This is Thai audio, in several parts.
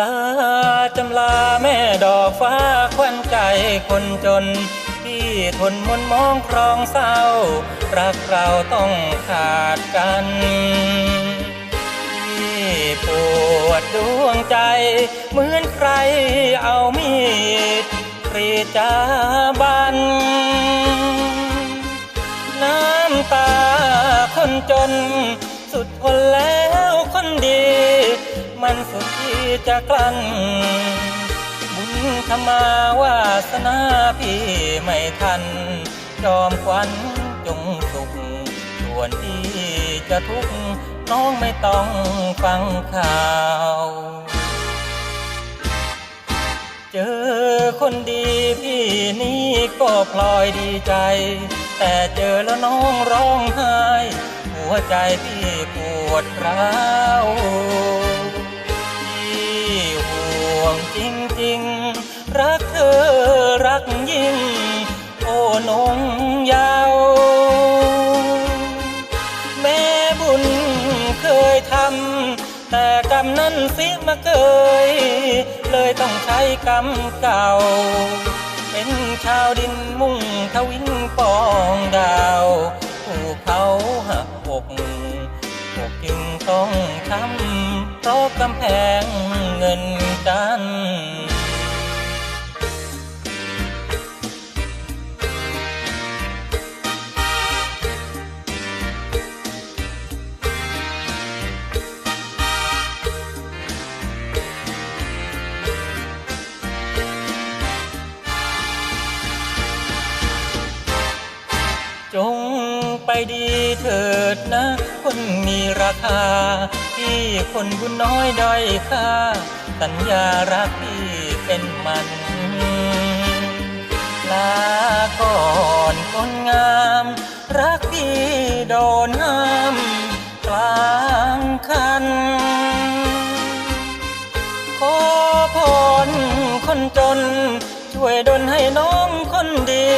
ลาจำลาแม่ดอกฟ้าควันใจคนจนที่ทนมนมองครองเศร้า รักเราต้องขาดกันที่ปวดดวงใจ เหมือนใครเอามีดกรีจาบัน น้ำตาคนจน สุดทนแล้วคนดี มันสุด จะกลั้นบุญธรรมาวาสนาพี่ไม่ทันจอมควันจงสุข ส่วนที่จะทุกข์น้องไม่ต้องฟังข่าว เจอคนดีพี่นี่ก็พลอยดีใจ แต่เจอแล้วน้องร้องไห้ หัวใจพี่ปวดร้าว จริงๆรักเธอรักยิ่ง โอ้นงยาว แม่บุญเคยทำแต่กรรมนั้นสิมาเกยเลยต้องใช้กรรมเก่า เป็นชาวดินมุ่งทวินปองดาวถูกเขาหักอกอกจึงต้องช้ำเพราะกำแพงเงินกัน จงไปดีเถิดนะ คนมีราคา ที่คนบุญน้อยด้อยค่า สัญญารักพี่เป็นมัน ลาก่อนคนงาม รักพี่โดนห้ามกลางคัน ขอพรคนจน ช่วยดลให้น้องคนดี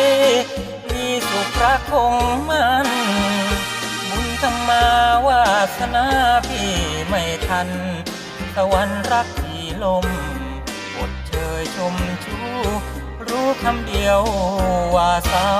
คงมันบุญธรรมาวาสนาพี่ไม่ทันสวรรค์รักที่ลมอดเชยชมชู รู้คำเดียวว่าเศร้า